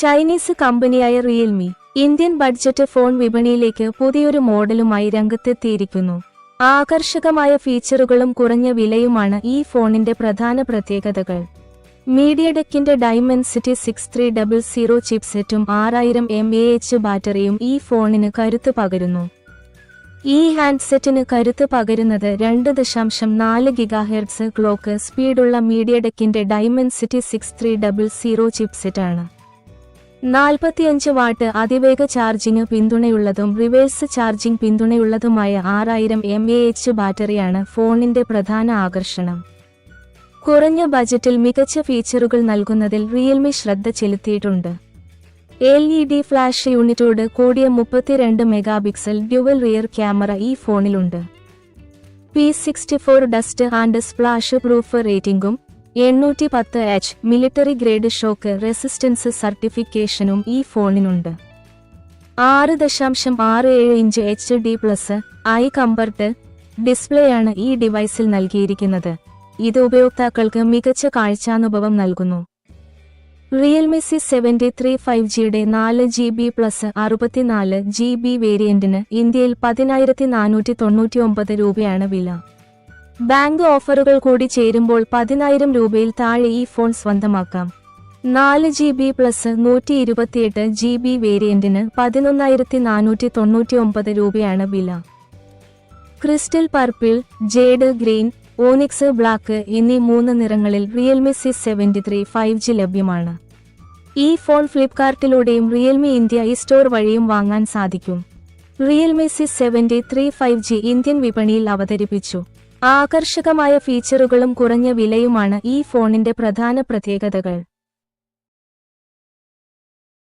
Chinese കമ്പനിയായ Realme Indian budget phone വിപണിയിലേക്ക് പുതിയൊരു മോഡലുമായി രംഗത്തെത്തിയിരിക്കുന്നു. ആകർഷകമായ ഫീച്ചറുകളും കുറഞ്ഞ വിലയുമാണ് ഈ ഫോണിന്റെ പ്രധാന പ്രത്യേകതകൾ. മീഡിയ ഡെക്കിന്റെ Dimensity six three double zero ചിപ്സെറ്റും ആറായിരം എം എ എച്ച് ബാറ്ററിയും ഈ ഫോണിന് കരുത്ത് പകരുന്നു. ഈ ഹാൻഡ്സെറ്റിന് കരുത്ത് പകരുന്നത് രണ്ട് ദശാംശം നാല് ഗിഗാഹെർട്സ് ക്ലോക്ക് സ്പീഡുള്ള മീഡിയ ഡെക്കിന്റെ Dimensity six three double zero ചിപ്സെറ്റാണ് നാൽപ്പത്തിയഞ്ച് വാട്ട് അതിവേഗ ചാർജിംഗ് പിന്തുണയുള്ളതും റിവേഴ്സ് ചാർജിംഗ് പിന്തുണയുള്ളതുമായ ആറായിരം എം എ എച്ച് ബാറ്ററിയാണ് ഫോണിന്റെ പ്രധാന ആകർഷണം. കുറഞ്ഞ ബജറ്റിൽ മികച്ച ഫീച്ചറുകൾ നൽകുന്നതിൽ റിയൽമി ശ്രദ്ധ ചെലുത്തിയിട്ടുണ്ട്. എൽ ഇ ഡി ഫ്ലാഷ് യൂണിറ്റോട് കൂടിയ മുപ്പത്തിരണ്ട് മെഗാപിക്സൽ ഡ്യുവൽ റിയർ ക്യാമറ ഈ ഫോണിലുണ്ട്. P sixty four dust and splash proof റേറ്റിംഗും എണ്ണൂറ്റി പത്ത് H military grade shock resistance സർട്ടിഫിക്കേഷനും ഈ ഫോണിനുണ്ട്. ആറ് ദശാംശം ആറ് ഏഴ് inch H D plus eye comfort ഡിസ്പ്ലേയാണ് ഈ ഡിവൈസിൽ നൽകിയിരിക്കുന്നത്. ഇത് ഉപയോക്താക്കൾക്ക് മികച്ച കാഴ്ചാനുഭവം നൽകുന്നു. Realme C seventy three five ജിയുടെ നാല് ജി ബി പ്ലസ് അറുപത്തിനാല് ജി ബി വേരിയന്റിന് ഇന്ത്യയിൽ പതിനായിരത്തി നാനൂറ്റി തൊണ്ണൂറ്റി ഒമ്പത് രൂപയാണ് വില. ബാങ്ക് ഓഫറുകൾ കൂടി ചേരുമ്പോൾ പതിനായിരം രൂപയിൽ താഴെ ഈ ഫോൺ സ്വന്തമാക്കാം. നാല് ജി ബി പ്ലസ് നൂറ്റി ഇരുപത്തിയെട്ട് ജി ബി വേരിയന്റിന് പതിനൊന്നായിരത്തി നാനൂറ്റി തൊണ്ണൂറ്റി ഒമ്പത് രൂപയാണ് വില. Crystal purple jade green onyx black എന്നീ മൂന്ന് നിറങ്ങളിൽ Realme C seventy three five G ലഭ്യമാണ്. ഈ ഫോൺ ഫ്ലിപ്കാർട്ടിലൂടെയും റിയൽമി ഇന്ത്യ ഈ സ്റ്റോർ വഴിയും വാങ്ങാൻ സാധിക്കും. Realme C seventy three five G Indian വിപണിയിൽ അവതരിപ്പിച്ചു. ആകർഷകമായ ഫീച്ചറുകളും കുറഞ്ഞ വിലയുമാണ് ഈ ഫോണിന്റെ പ്രധാന പ്രത്യേകതകൾ.